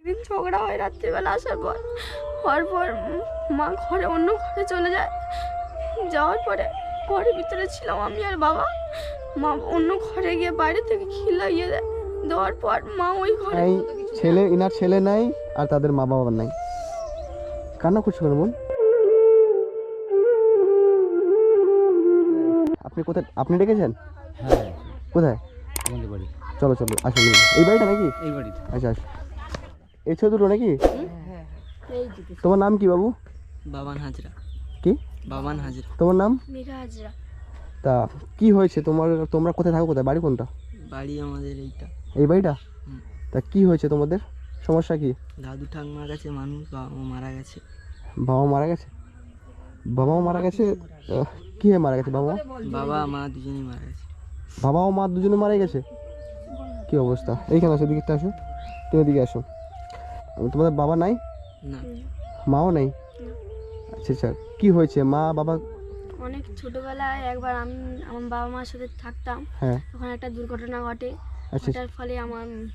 একদিন ঝগড়া হয় রাত্রিবেলা আসার পর। হওয়ার পর মা ঘরে অন্য ঘরে চলে যায়। যাওয়ার পরে ঘরের ভিতরে ছিলাম আমি আর বাবা। মা অন্য ঘরে গিয়ে বাইরে থেকে খিলাইয়ে দেয়। দেওয়ার পর মা ওই ঘরে ছেলে ইনার ছেলে নাই আর তাদের মা বাবা নাই। কান্না করছ কেন বোন? আপনি কোথায় আপনি ডেকেছেন? হ্যাঁ। কোথায়? আমাদের বাড়ি। চলো চলো আসুন। এই বাড়িটা নাকি? এই বাড়িতে। আচ্ছা আসুন। এই ছেলে দুটো নাকি? তোমার নাম কি বাবু? বাবান হাজরা। কি? বাবান হাজরা। তোমার নাম? মেঘা হাজরা। তা কি হয়েছে? তোমার তোমরা কোথায় থাকো কোথায়? বাড়ি কোনটা? বাড়ি আমাদের এইটা। এই বাড়িটা? তা কি হয়েছে তোমাদের? সমস্যা কি? দাদু ঠাকমার কাছে মানুষ বাবা মা মারা গেছে। বাবা মারা গেছে? বাবা মারা গেছে? কি হয়ে মারা গেছে? বাবা বাবা মা দুজনেই মারা গেছে। বাবা ও মা দুজনে মারা গেছে? কি অবস্থা? এইখানে আসো দিকে আসো। তুমি এদিকে আসো। তোমাদের বাবা নাই? না। মাও নেই? আচ্ছা আচ্ছা কি হয়েছে? মা বাবা? অনেক ছোটবেলায় একবার আমি আমার বাবা মার সাথে থাকতাম। হ্যাঁ। তখন একটা দুর্ঘটনা ঘটে। আচ্ছা ওটার ফলে আমার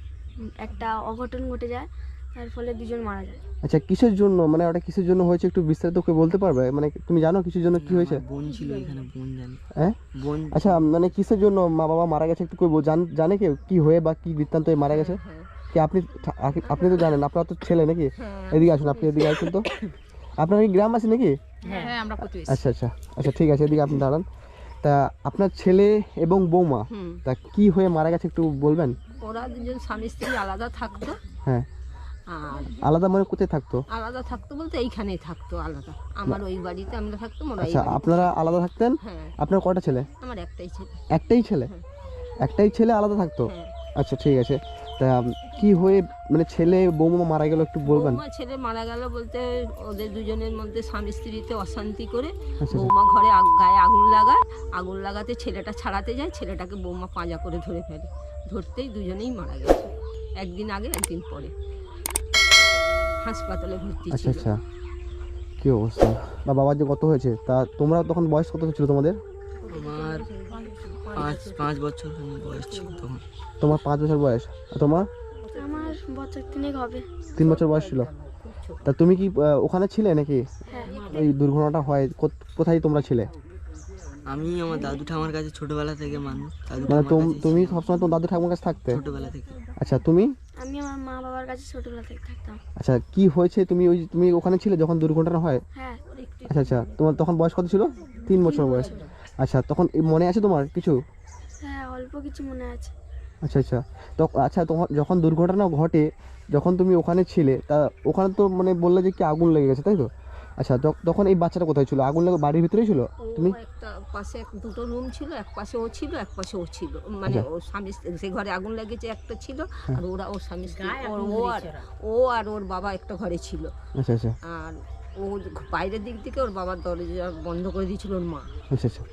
একটা অঘটন ঘটে যায়। তার ফলে দুজন মারা যায়। আচ্ছা কিসের জন্য? মানে ওটা কিসের জন্য হয়েছে? একটু বিস্তারিত করে বলতে পারবে? মানে তুমি জানো কিসের জন্য কি হয়েছে? বোন ছিল এখানে বোন জানে। হ্যাঁ? বোন আচ্ছা মানে কিসের জন্য মা বাবা মারা গেছে? একটু বল- জানে কেউ? কি হয়ে বা কি বৃত্তান্ত হয়ে মারা গেছে? কি আপনি আপনি তো জানেন আপনার তো ছেলে নাকি? এদিকে আসুন আপনি এদিকে আসুন তো। আপনার কি গ্রাম আছে নাকি? হ্যাঁ আমরা আচ্ছা আচ্ছা আচ্ছা ঠিক আছে এদিকে আপনি দাঁড়ান। তা আপনার ছেলে এবং বৌমা তা কি হয়ে মারা গেছে একটু বলবেন? ওরা দুজন স্বামী স্ত্রী আলাদা থাকতো। হ্যাঁ। আর আলাদা মানে কোথায় থাকতো? আলাদা থাকতো বলতে এইখানেই থাকতো আলাদা। আমার ওই বাড়িতে আমরা থাকতাম ওরা আচ্ছা আপনারা আলাদা থাকতেন? হ্যাঁ। আপনার কটা ছেলে? আমার একটাই ছেলে। একটাই ছেলে? একটাই ছেলে আলাদা থাকতো? হ্যাঁ। আচ্ছা ঠিক আছে। তা কি হয়ে মানে ছেলে বৌমা মারা গেল একটু বলবেন? বৌমা ছেলে মারা গেল বলতে ওদের দুজনের মধ্যে স্বামী স্ত্রীতে অশান্তি করে আচ্ছা বৌমা ঘরে গায়ে আগুন লাগায়। আগুন লাগাতে ছেলেটা ছাড়াতে যায় ছেলেটাকে বৌমা পাঁজা করে ধরে ফেলে। ধরতেই দুজনেই মারা গেছে একদিন আগে একদিন পরে। হাসপাতালে ভর্তি আচ্ছা আচ্ছা। কি অবস্থা? বা বাবার যে কত হয়েছে তা তোমরা তখন বয়স কত ছিল তোমাদের? আমার পাঁচ পাঁচ বছর বয়স ছিল তখন। তোমার পাঁচ বছর বয়স। আর তোমার? আমার বছর তিনেক হবে। তিন বছর বয়স ছিল। তা তুমি কি আহ, ওখানে ছিলে নাকি? হ্যাঁ। এই দুর্ঘটনাটা হয় কোথ- কোথায় তোমরা ছিলে? আমি আমার দাদু ঠামার কাছে ছোটবেলা থেকে মানুষ দাদু মানে তুম- কাছে তুমি সবসময় তোমার দাদু ঠাকুমার কাছে থাকতে? ছোটবেলা থেকে। আচ্ছা তুমি? আমি আমার মা বাবার কাছে ছোটবেলা থেকে থাকতাম। আচ্ছা কি হয়েছে? তুমি ওই তুমি ওখানে ছিলে যখন দুর্ঘটনা হয়? হ্যাঁ। আচ্ছা আচ্ছা। তোমার তখন বয়স কত ছিল? তিন বছর বয়স। আচ্ছা তখন এই মনে আছে তোমার কিছু? হ্যাঁ অল্প কিছু মনে আছে। আচ্ছা আচ্ছা। তো আচ্ছা তোমার যখন দুর্ঘটনা ঘটে যখন তুমি ওখানে ছিলে তা ওখানে তো মানে বললে যে কি আগুন লেগে গেছে তাই তো? আচ্ছা তখ- তখন এই বাচ্চাটা কোথায় ছিল? আগুন লেগে বাড়ির ভিতরেই ছিল? তুমি? একটা পাশে এক দুটো রুম ছিল এক পাশে ও ছিল এক পাশে ও ছিল। মানে ও স্বামী সে ঘরে আগুন লেগেছে একটা ছিল আর ওরা ওর স্বামী ও আর ও আর ওর বাবা একটা ঘরে ছিল। আচ্ছা আচ্ছা। আর ও বাইরের দিক থেকে ওর বাবার দরজা বন্ধ করে দিয়েছিল ওর মা। আচ্ছা আচ্ছা।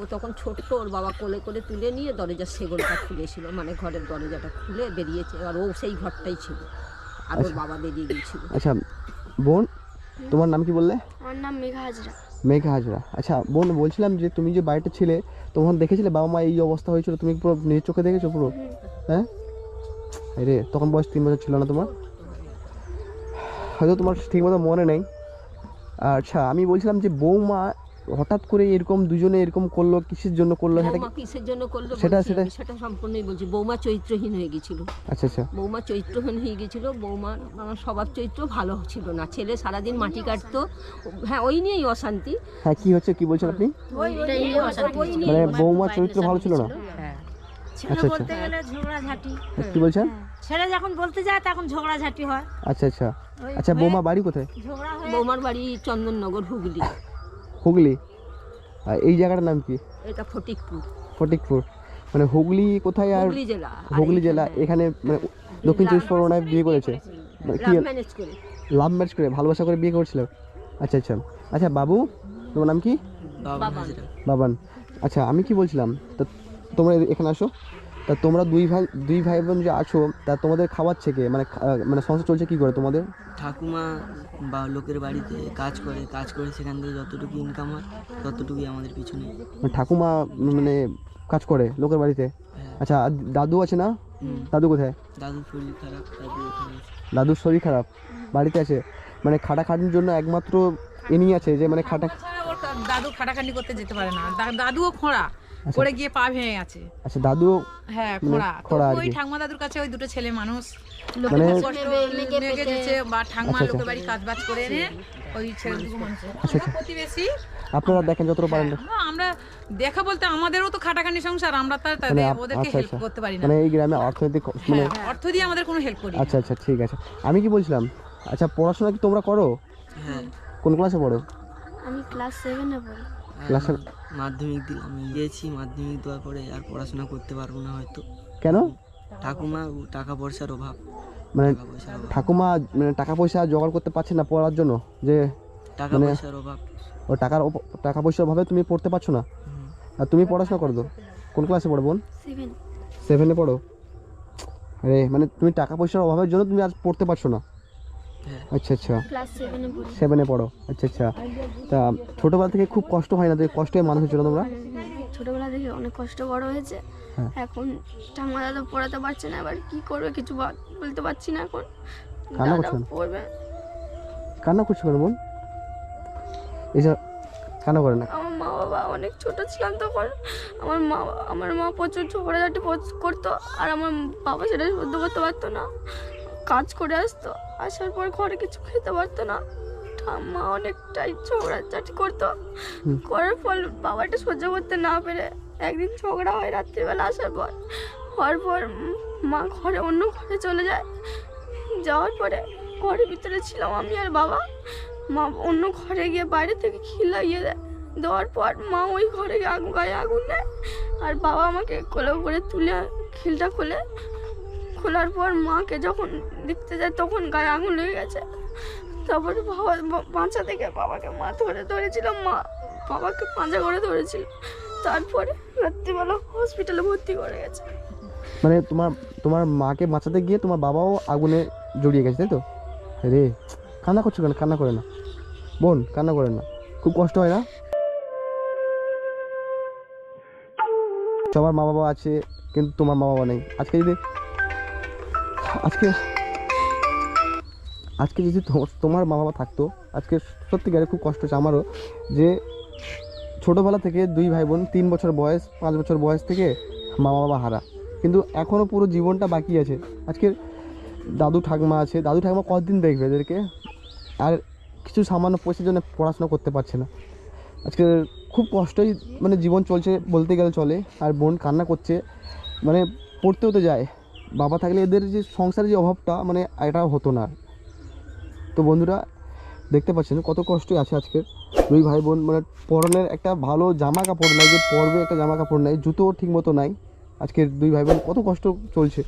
ও তখন ছোট্ট ওর বাবা কোলে করে তুলে নিয়ে দরজার সেগলটা খুলেছিল মানে ঘরের দরজাটা খুলে বেরিয়েছে আর ও সেই ঘরটাই ছিল আর ওর বাবা বেরিয়ে গিয়েছিল। আচ্ছা বোন তোমার নাম কি বললে? আমার নাম মেঘা হাজরা। মেঘা হাজরা। আচ্ছা বোন বলছিলাম যে তুমি যে বাড়িতে ছিলে তখন দেখেছিলে বাবা মা এই অবস্থা হয়েছিল তুমি পুরো নিজের চোখে দেখেছ পুরো? হ্যাঁ? রে তখন বয়স তিন বছর ছিল না তোমার? হয়তো তোমার ঠিকমতো মনে নেই। আচ্ছা আমি বলছিলাম যে বৌমা হঠাৎ করে এরকম দুজনে এরকম করল কিসের জন্য করল সেটা বৌমা কিসের জন্য করল সেটা- সেটা- সেটা সম্পূর্ণই বলছি বৌমা চরিত্রহীন হয়ে গেছিল। আচ্ছা আচ্ছা। বৌমা চরিত্রহীন হয়ে গেছিল বৌমা আমার স্বভাব চরিত্র ভালো ছিল না। ছেলে সারাদিন মাটি কাটতো হ্যাঁ ওই নিয়েই অশান্তি। হ্যাঁ কি হচ্ছে কি বলছেন আপনি? ওই নিয়ে মানে বৌমা চরিত্র ভালো ছিল না? ছেলে আচ্ছা, বলতে গেলে ঝগড়াঝাটি। কি বলছেন? ছেলে যখন বলতে যায় তখন ঝগড়াঝাটি হয়। আচ্ছা আচ্ছা। আচ্ছা বৌমা বাড়ি কোথায়? বৌমার বাড়ি চন্দননগর হুগলি। হুগলি। আর এই জায়গাটার নাম কি? এটা ফটিকপুর। ফটিকপুর। মানে হুগলি কোথায় আর হুগলি জেলা। হুগলি জেলা এখানে মানে দক্ষিণ চব্বিশ পরগনায় বিয়ে করেছে। মানে কি লাভ ম্যানেজ করে। ম্যারেজ করে ভালোবাসা করে বিয়ে করেছিল। আচ্ছা আচ্ছা। আচ্ছা বাবু তোমার নাম কি? বাবান। আচ্ছা আমি কি বলছিলাম? তা তোমরা এখানে আসো। তা তোমরা দুই ভাই দুই ভাই বোন যে আছো তা তোমাদের খাওয়াচ্ছে কে মানে মানে সংসার চলছে কি করে তোমাদের? ঠাকুমা বা লোকের বাড়িতে কাজ করে কাজ করে সেখান থেকে যতটুকু ইনকাম হয় ততটুকুই আমাদের পিছনে। মানে ঠাকুমা মানে কাজ করে লোকের বাড়িতে? হ্যাঁ। আচ্ছা দাদু আছে না? দাদু কোথায়? দাদুর শরীর খারাপ দাদু দাদুর শরীর খারাপ বাড়িতে আছে? মানে খাটাখাটির জন্য একমাত্র ইনি আছে যে মানে খাটা দাদু খাটাখাটি করতে যেতে পারে না। দাদুও খোঁড়া। পড়ে গিয়ে পা ভেঙে গেছে। আচ্ছা দাদু হ্যাঁ মানে খোঁড়া। খোঁড়া তো ওই। ঠাকমা দাদুর কাছে ওই দুটো ছেলে মানুষ। মানে কষ্ট লেগে যেছে বা ঠাকমা আচ্ছা, আচ্ছা। লোকের বাড়ি কাজ বাজ করে এনে ওই ছেলে দুটো মানুষ। আচ্ছা, আচ্ছা। প্রতিবেশী। আপনারা দেখেন যতটা পারেন। হ্যাঁ, আমরা দেখা বলতে আমাদেরও তো খাটাখানি সংসার আমরা তার মানে তাদের ওদেরকে আচ্ছা হেল্প আচ্ছা। করতে পারি না। মানে এই গ্রামে অর্থনৈতিক মানে হ্যাঁ, অর্থ দিয়ে আমাদের কোনো হেল্প করি আচ্ছা আচ্ছা ঠিক আছে। আমি কি বলছিলাম? আচ্ছা পড়াশোনা কি তোমরা করো? হ্যাঁ। কোন ক্লাসে পড়ো? আমি ক্লাস সেভেনে পড়ি। আর ক্লাসের- মাধ্যমিক দিলাম দিয়েছি মাধ্যমিক দেওয়ার পরে আর পড়াশোনা করতে পারব না হয়তো। কেন? ঠাকুমা টাকা পয়সার অভাব। মানে ঠাকুমা মানে টাকা পয়সা জোগাড় করতে পারছে না পড়ার জন্য? যে টাকা মানে- পয়সার অভাব। ও টাকার টাকা পয়সার অভাবে তুমি পড়তে পারছ না? আর তুমি পড়াশোনা করো তো? কোন ক্লাসে পড়ো বোন? সেভেন সেভেনে পড়ো? আরে মানে তুমি টাকা পয়সার অভাবের জন্য তুমি আজ পড়তে পারছ না। আচ্ছা আচ্ছা। সেভেনে পড়ো। আচ্ছা আচ্ছা। তা ছোটোবেলা থেকে খুব কষ্ট হয় না? তো কষ্ট হয়ে মানুষ হচ্ছিল তোমরা? ছোটবেলা থেকে অনেক কষ্ট বড় হয়েছে। হ্যাঁ। এখন ঠাম্মা দাদা পড়াতে পারছে না এবার কি করবে কিছু বা- বলতে পারছি না এখন। কান্না করছ কেন? পড়বে। কান্না করছ কেন বোন? এসব কান্না করে না? আমার মা বাবা অনেক ছোট ছিলাম তখন। আমার মা আমার মা প্রচুর ঝগড়াঝাটি করতো আর আমার বাবা সেটা সহ্য করতে পারতো না। কাজ করে আসতো। আসার পর ঘরে কিছু খেতে পারতো না। ঠাম্মা অনেকটাই ঝগড়াঝাটি করতো। করার ফল বাবাটা সহ্য করতে না পেরে একদিন ঝগড়া হয় রাত্রিবেলা আসার পর। হওয়ার পর মা ঘরে অন্য ঘরে চলে যায়। যাওয়ার পরে ঘরের ভিতরে ছিলাম আমি আর বাবা। মা অন্য ঘরে গিয়ে বাইরে থেকে খিল লাগিয়ে দেয়। দেওয়ার পর মা ওই ঘরে গিয়ে আগুন গায়ে আগুন দেয়। আর বাবা আমাকে কোলে করে তুলে খিলটা খুলে খোলার পর মাকে যখন দেখতে যায়, তখন গায়ে আঙুল হয়ে গেছে। তারপরে বাবা বাঁচা থেকে বাবাকে মা ধরে ধরেছিল, মা বাবাকে পাঁজা করে ধরেছিল। তারপরে রাত্রিবেলা হসপিটালে ভর্তি করে গেছে। মানে তোমার তোমার মাকে বাঁচাতে গিয়ে তোমার বাবাও আগুনে জড়িয়ে গেছে, তাই তো? রে কান্না করছ কেন? কান্না করে না। বোন, কান্না করে না। খুব কষ্ট হয় না? সবার মা বাবা আছে, কিন্তু তোমার মা বাবা নেই। আজকে যদি আজকে আজকে যদি তোমার মা বাবা থাকতো, আজকে সত্যিকারে খুব কষ্ট হচ্ছে আমারও যে ছোটোবেলা থেকে দুই ভাই বোন, তিন বছর বয়স, পাঁচ বছর বয়স থেকে মা বাবা হারা। কিন্তু এখনও পুরো জীবনটা বাকি আছে। আজকের দাদু ঠাকমা আছে। দাদু ঠাকমা কতদিন দেখবে এদেরকে? আর কিছু সামান্য পয়সার জন্য পড়াশোনা করতে পারছে না। আজকে খুব কষ্টই মানে জীবন চলছে বলতে গেলে চলে। আর বোন কান্না করছে। মানে পড়তেও তো যায়। বাবা থাকলে এদের যে সংসারের যে অভাবটা মানে এটা হতো না তো বন্ধুরা দেখতে পাচ্ছেন কত কষ্টই আছে আজকে দুই ভাই বোন মানে পরনের একটা ভালো জামা কাপড় নাই যে পরবে একটা জামা কাপড় নাই জুতো ঠিক মতো নাই। আজকে দুই ভাই বোন কত কষ্ট চলছে।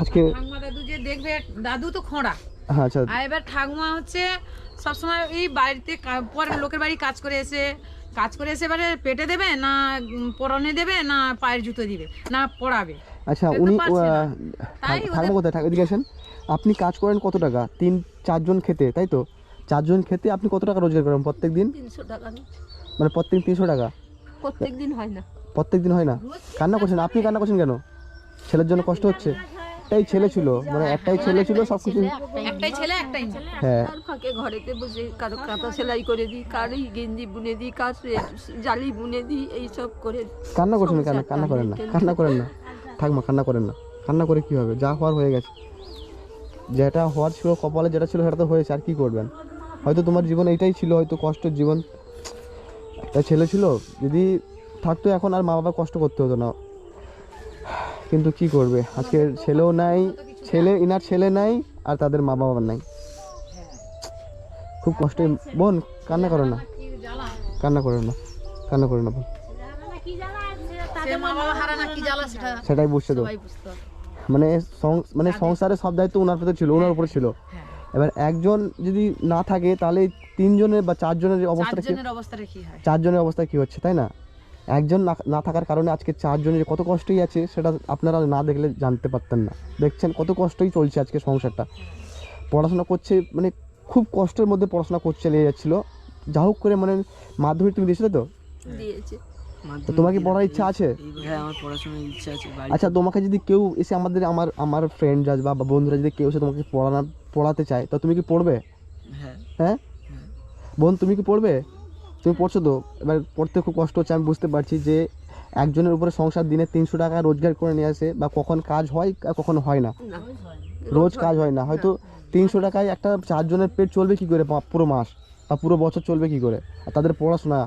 আজকে দাদু যে দেখবে দাদু তো খোঁড়া। হ্যাঁ আচ্ছা। আর এবার ঠাকুমা হচ্ছে সবসময় এই বাড়িতে পরের লোকের বাড়ি কাজ করে এসে কাজ করে এসে এবারে পেটে দেবে না পরনে দেবে না পায়ের জুতো দিবে না পড়াবে আচ্ছা উনি থাকব কোথায় থাক- এদিকে আসেন আপনি কাজ করেন কত টাকা? তিন চারজন খেতে তাই তো? চারজন খেতে আপনি কত টাকা রোজগার করেন প্রত্যেক দিন তিনশো টাকা মানে প্রত্যেক তিনশো টাকা? প্রত্যেক দিন হয় না। প্রত্যেক দিন হয় না? কান্না করছেন? আপনি কান্না করছেন কেন? ছেলের জন্য কষ্ট হচ্ছে। একটাই ছেলে ছিল মানে একটাই ছেলে ছিল সব কিছু একটাই ছেলে একটাই হ্যাঁ। ফাঁকে ঘরেতে বসে কারও কাঁথা সেলাই করে দিই কারোই গেঞ্জি বুনে দিই কার জালি বুনে দিই এইসব করে কান্না করছেন কেন? কান্না করেন না কান্না করেন না। থাকমা কান্না করেন না। কান্না করে কি হবে? যা হওয়ার হয়ে গেছে। যেটা হওয়ার ছিল, কপালে যেটা ছিল, সেটা তো হয়েছে, আর কি করবেন? হয়তো তোমার জীবন এইটাই ছিল, হয়তো কষ্টের জীবন। একটা ছেলে ছিল, যদি থাকতো এখন আর মা বাবা কষ্ট করতে হতো না। কিন্তু কি করবে? আজকে ছেলেও নাই, ছেলে, ইনার ছেলে নাই, আর তাদের মা বাবা নাই। খুব কষ্টে বোন, কান্না করো না। কান্না করো না, কান্না করো না, বোন সে মা বাবা হারা না কি জ্বালা সেটা সেটাই তো। বুঝতে হবে। মানে সং- মানে সংসারে সব দায়িত্ব ওনার উপরে ছিল ওনার উপরে ছিল। হ্যাঁ। এবার একজন যদি না থাকে তাহলে তিনজনের বা চারজনের কি চারজনের হয়? অবস্থা কি হচ্ছে তাই না? একজন না না থাকার কারণে আজকে চারজনের কত কষ্টই আছে সেটা আপনারা না দেখলে জানতে পারতেন না। দেখছেন কত কষ্টই চলছে আজকে সংসারটা। পড়াশোনা করছে মানে খুব কষ্টের মধ্যে পড়াশোনা করছে চলে যাচ্ছিল। যা হোক করে মানে মাধ্যমিক তুমি দিয়েছিলে তো? দিয়েছে। তোমার কি পড়ার ইচ্ছা আছে? হ্যাঁ আমার পড়াশোনার ইচ্ছা আছে আচ্ছা তোমাকে যদি কেউ এসে আমাদের আমার আমার ফ্রেন্ড বা বা বন্ধুরা যদি কেউ এসে তোমাকে পড়ানো পড়াতে চায় তো তুমি কি পড়বে? হ্যাঁ। হ্যাঁ? বোন তুমি কি পড়বে? তুমি পড়ছো তো? এবার পড়তে খুব কষ্ট হচ্ছে আমি বুঝতে পারছি যে একজনের উপরে সংসার দিনে তিনশো টাকা রোজগার করে নিয়ে আসে বা কখন কাজ হয় আর কখন হয় না। না রোজ কাজ হয় না হয়তো তিনশো টাকায় একটা চারজনের পেট চলবে কি করে পুরো মাস বা পুরো বছর চলবে কি করে? আর তাদের পড়াশোনা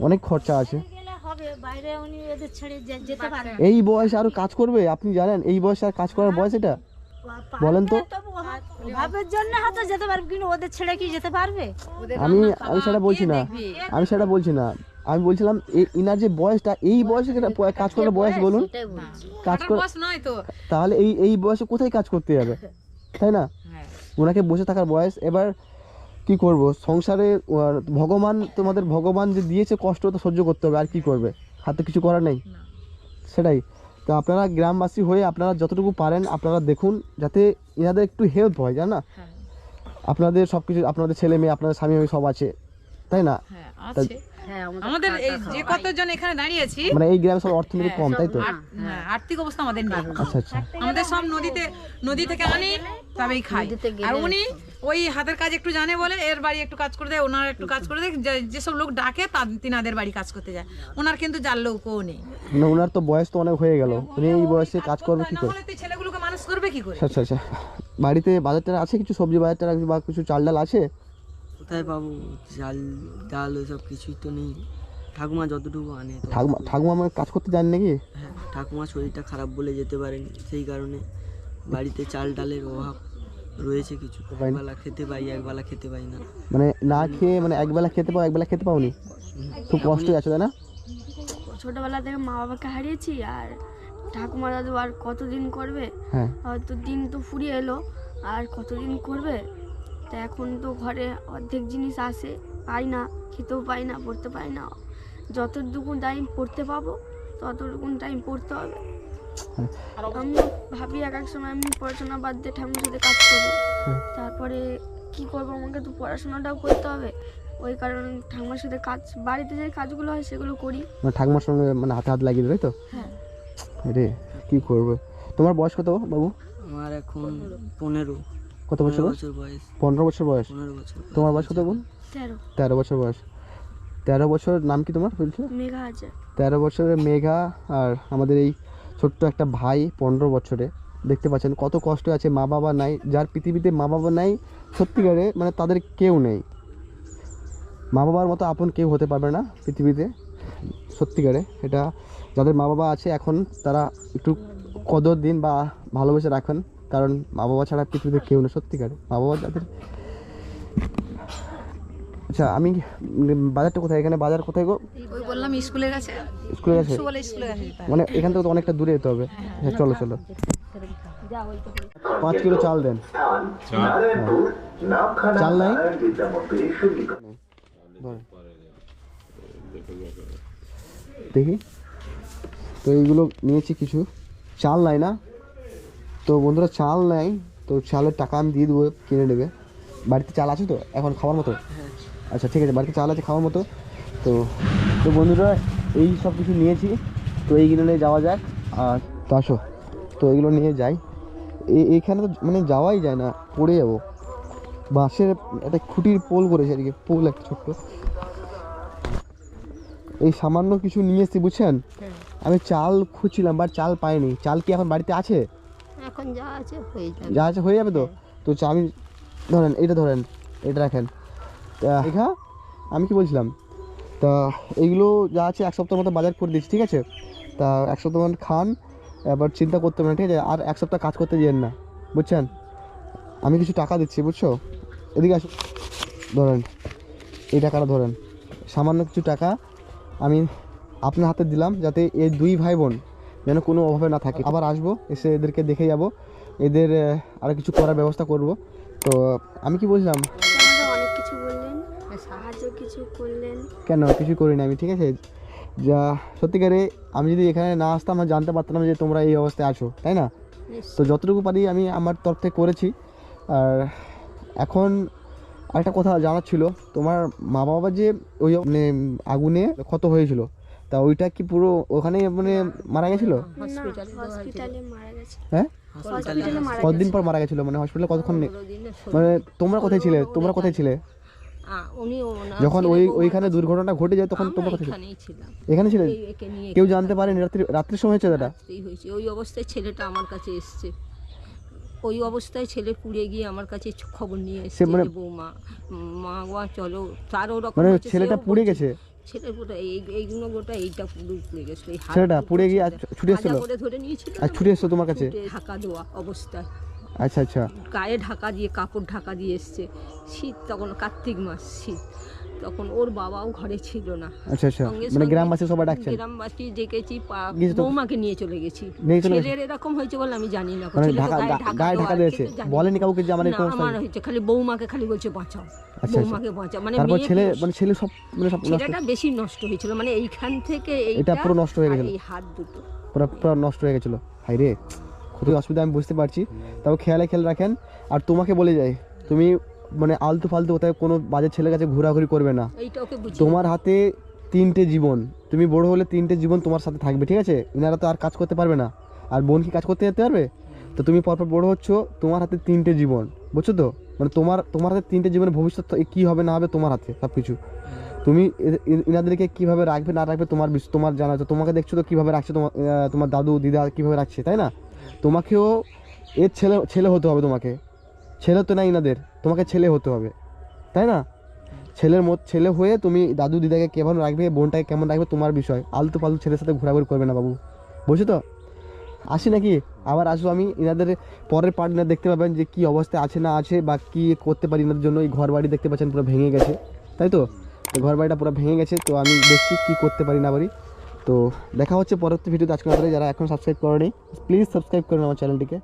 অনেক খরচা আছে। এই বয়সে আরও কাজ করবে? আপনি জানেন এই বয়সে আর কাজ করার বয়স এটা? বলেন তো। তবু অভাব- অভাবের জন্য হয়তো যেতে পারবে কিন্তু ওদের ছেড়ে কি যেতে পারবে? আমি আমি সেটা বলছি না। আমি সেটা বলছি না। আমি বলছিলাম এই ইনার যে বয়সটা এই বয়সে যেটা কাজ করার বয়স বলুন। কাজ তাহলে এই এই বয়সে কোথায় কাজ করতে যাবে তাই না? হ্যাঁ। ওনাকে বসে থাকার বয়স। এবার কি করব? সংসারে ভগবান তোমাদের ভগবান যে দিয়েছে কষ্ট তো সহ্য করতে হবে আর কি করবে? হাতে কিছু করার নেই? সেটাই। তো আপনারা গ্রামবাসী হয়ে আপনারা যতটুকু পারেন আপনারা দেখুন যাতে এনাদের একটু হেল্প হয় জানা? হ্যাঁ। আপনাদের সব কিছু আপনাদের ছেলে মেয়ে আপনাদের স্বামী মেয়ে সব আছে তাই না? হ্যাঁ আছে। হ্যাঁ আমাদের যে কতজন এখানে দাঁড়িয়েছি মানে এই গ্রামে সব অর্থনীতি কম তাই তো? আর্থিক অবস্থা আমাদের নেই। আচ্ছা আচ্ছা। সব নদীতে নদী থেকে আনি তবেই খাই। আর উনি ওই হাতের কাজ একটু জানে বলে এর বাড়ি একটু কাজ করে দেয় ওনার একটু কাজ করে দেয় যে- যেসব লোক ডাকে তা তিনাদের বাড়ি কাজ করতে যায়। ওনার কিন্তু যার লোকও নেই। মানে ওনার তো বয়স তো অনেক হয়ে গেল। উনি এই বয়সে কাজ করবে কি করে? তুই ছেলেগুলোকে মানুষ করবে কি করে? আচ্ছা আচ্ছা। বাড়িতে বাজারটা আছে কিছু? সবজি বাজারটা বা কিছু চাল ডাল আছে? কোথায় পাবো? চাল ডাল ওইসব কিছুই তো নেই। ঠাকুমা যতটুকু আনে ঠাকুমা ঠাকুমা আমার কাজ করতে জান নাকি? হ্যাঁ ঠাকুমার শরীরটা খারাপ বলে যেতে পারেনি সেই কারণে বাড়িতে চাল ডালের অভাব রয়েছে কিছু। একবেলা খেতে পাই একবেলা খেতে পাই না। মানে না খেয়ে মানে একবেলা খেতে পাও একবেলা খেতে পাওনি? খুব কষ্টই আছে তাই না? ছোটবেলা থেকে মা বাবাকে হারিয়েছি আর ঠাকুমা দাদু আর কতদিন করবে? হ্যাঁ। হয়তো দিন তো ফুরিয়ে এলো আর কতদিন করবে? তা এখন তো ঘরে অর্ধেক জিনিস আসে পাই না খেতেও পাই না পড়তে পাই না। যতটুকু টাইম পড়তে পাবো ততটুকু টাইম পড়তে হবে। আমি ভাবি এক এক সময় আমি পড়াশোনা বাদ দিয়ে ঠাকুমার সাথে কাজ করব তারপরে কি করব? আমাকে তো পড়াশোনাটাও করতে হবে। ওই কারণে ঠাকুমার সাথে কাজ বাড়িতে যে কাজগুলো হয় সেগুলো করি। মানে ঠাকুমার সঙ্গে মানে হাতে হাত লাগিয়ে দেবে তো? হ্যাঁ। রে কি করবে? তোমার বয়স কত বাবু? আমার এখন পনেরো। কত বছর বয়স? বয়স। পনেরো বছর বয়স। পনেরো বছর তোমার বয়স কত বোন? তেরো। তেরো বছর বয়স। তেরো বছর নাম কি তোমার বলছো? মেঘা আছে তেরো বছরের মেঘা আর আমাদের এই ছোট্ট একটা ভাই পনেরো বছরে। দেখতে পাচ্ছেন কত কষ্ট আছে মা বাবা নাই যার পৃথিবীতে মা বাবা নাই সত্যিকারে মানে তাদের কেউ নেই। মা বাবার মতো আপন কেউ হতে পারবে না পৃথিবীতে সত্যিকারে। এটা যাদের মা বাবা আছে এখন তারা একটু কদর দিন বা ভালোবেসে রাখেন কারণ মা বাবা ছাড়া পৃথিবীতে কেউ নেই সত্যিকারে। মা বাবা যাদের আচ্ছা আমি বাজারটা কোথায়? এখানে বাজার কোথায় গো? ওই বললাম স্কুলের কাছে। স্কুলের কাছে। মানে এখান থেকে তো অনেকটা দূরে যেতে হবে। হ্যাঁ চলো চলো। পাঁচ কিলো চাল দেন। চাল। নাই? দেখি। তো এইগুলো নিয়েছি কিছু। চাল নাই না? তো বন্ধুরা চাল নাই। তো চালের টাকা আমি দিয়ে দেবো কিনে নেবে। বাড়িতে চাল আছে তো? এখন খাওয়ার মতো? আচ্ছা ঠিক আছে বাড়িতে চাল আছে খাওয়ার মতো। তো তো বন্ধুরা এই সব কিছু নিয়েছি। তো এইগুলো নিয়ে যাওয়া যাক। আর তো আসো তো এগুলো নিয়ে যাই। এই এইখানে তো মানে যাওয়াই যায় না পড়ে যাব। বাঁশের একটা খুঁটির পোল করেছে আর কি পোল একটা ছোট্ট। এই সামান্য কিছু নিয়ে এসেছি বুঝছেন? আমি চাল খুঁজছিলাম বাট চাল পাইনি। চাল কি এখন বাড়িতে আছে? এখন যা আছে হয়ে যাবে। যা আছে হয়ে যাবে তো? তো চা আমি ধরেন এটা ধরেন এটা রাখেন। দেখা আমি কি বলছিলাম? তা এইগুলো যা আছে এক সপ্তাহ মতো বাজার করে দিচ্ছি ঠিক আছে? তা এক সপ্তাহ মতো খান এবার চিন্তা করতে হবে না ঠিক আছে? আর এক সপ্তাহ কাজ করতে যেন না বুঝছেন? আমি কিছু টাকা দিচ্ছি বুঝছ? এদিকে আসো ধরেন এই টাকাটা ধরেন সামান্য কিছু টাকা আমি আপনার হাতে দিলাম যাতে এই দুই ভাই বোন যেন কোনো অভাবে না থাকে। আবার আসব এসে এদেরকে দেখে যাব এদের আরও কিছু করার ব্যবস্থা করব। তো আমি কি বলছিলাম? অনেক কিছু কিছু করলেন? কেন? কিছু করিনি আমি ঠিক আছে? যা সত্যিকারে আমি যদি এখানে না আসতাম আমি জানতে পারতাম যে তোমরা এই অবস্থায় আছো তাই না? তো যতটুকু পারি আমি আমার তরফ থেকে করেছি। আর এখন আরেকটা কথা জানার ছিল তোমার মা বাবা যে ওই মানে আগুনে ক্ষত হয়েছিল তা ওইটা কি পুরো ওখানে মানে মারা গেছিল? হ্যাঁ? কতদিন পর মারা গেছিল? মানে হসপিটালে কতক্ষণ মানে তোমরা কোথায় ছিলে? তোমরা কোথায় ছিলে? উনি যখন ওই ওইখানে দুর্ঘটনা ঘটে যায় তখন আমরা তোমরা কোথায় এখানেই ছিলাম। এখানে ছিলে এই একে নিয়ে কেউ জানতে পারেনি রাত্রি রাত্রির সময় হয়েছে দাদা? হয়েছে। ওই অবস্থায় ছেলেটা আমার কাছে এসছে। ওই অবস্থায় ছেলে পুড়ে গিয়ে আমার কাছে খবর নিয়ে এসছে মানে- বৌমা মা গো চলো। তার ওরকম মানে ছেলেটা পুড়ে গেছে? ছেলে গোটা এই এইগুলো গোটা এইটা পুরো পুড়ে গেছিল এই ছেলেটা পুড়ে গিয়ে ছুটে এসেছিল? ধরে নিয়েছিল আর ছুটে এসছো তোমার কাছে? ঢাকা দেওয়া অবস্থায়। আচ্ছা আচ্ছা। গায়ে ঢাকা দিয়ে কাপড় ঢাকা দিয়ে এসছে। শীত তখন কার্তিক মাস শীত। তখন ওর বাবাও ঘরে ছিল না। আচ্ছা আচ্ছা। মানে গ্রামবাসী সবাই ডাকছেন? গ্রামবাসী ডেকেছি বৌমাকে নিয়ে চলে গেছি? ছেলের এরকম হয়েছে বলে আমি জানি না। মানে গায়ে ঢাকা দিয়েছে। বলেনি কাউকে যে আমার এরকম আমার হয়েছে খালি বৌমাকে খালি বলছে বাঁচাও। আচ্ছা। বৌমাকে বাঁচাও। মানে তারপর ছেলে মানে ছেলে সব মানে সব ছেলেটা বেশি নষ্ট হয়েছিল। মানে এইখান থেকে এইটা পুরো নষ্ট হয়ে গেছিল। এই হাত দুটো। পুরো পুরো নষ্ট হয়ে গেছিল। হাই রে। কতই অসুবিধা আমি বুঝতে পারছি। তবে খেয়ালে খেয়াল রাখেন আর তোমাকে বলে যাই তুমি মানে আলতু ফালতু কোথায় কোনো বাজে ছেলের কাছে ঘোরাঘুরি করবে না। তোমার হাতে তিনটে জীবন তুমি বড় হলে তিনটে জীবন তোমার সাথে থাকবে ঠিক আছে? ইনারা তো আর কাজ করতে পারবে না। আর বোন কি কাজ করতে যেতে পারবে? তো তুমি পরপর বড় হচ্ছ তোমার হাতে তিনটে জীবন বুঝছ তো? মানে তোমার তোমার হাতে তিনটে জীবনের ভবিষ্যৎ কী হবে না হবে তোমার হাতে সব কিছু তুমি ইনাদেরকে কীভাবে রাখবে না রাখবে তোমার তোমার জানা আছে তোমাকে দেখছ তো কীভাবে রাখছে তোমার তোমার দাদু দিদা কীভাবে রাখছে তাই না? তোমাকেও এর ছেলে ছেলে হতে হবে তোমাকে। ছেলে তো না ইনাদের, তোমাকে ছেলে হতে হবে। তাই না? ছেলের মত, ছেলে হয়ে তুমি দাদু দিদাকে কেমন রাখবে, বোনটাকে কেমন রাখবে, তোমার বিষয়। আলতু ফালতু ছেলের সাথে ঘোরাঘুরি করবে না বাবু। বুঝছ তো? আসি নাকি? আবার আসব আমি এনাদের পরের পার্ট পার্টনার দেখতে পাবেন যে কি অবস্থায় আছে, না আছে, বা কী করতে পারি এনাদের জন্য। এই ঘর বাড়ি দেখতে পাচ্ছেন পুরো ভেঙে গেছে। তাই তো? তো ঘর বাড়িটা পুরো ভেঙে গেছে, তো আমি দেখছি কী করতে পারি না পারি। তো দেখা হচ্ছে পরবর্তী ভিডিওতে আজকে যারা এখন সাবস্ক্রাইব করেনি প্লিজ সাবস্ক্রাইব করুন আমার চ্যানেলটিকে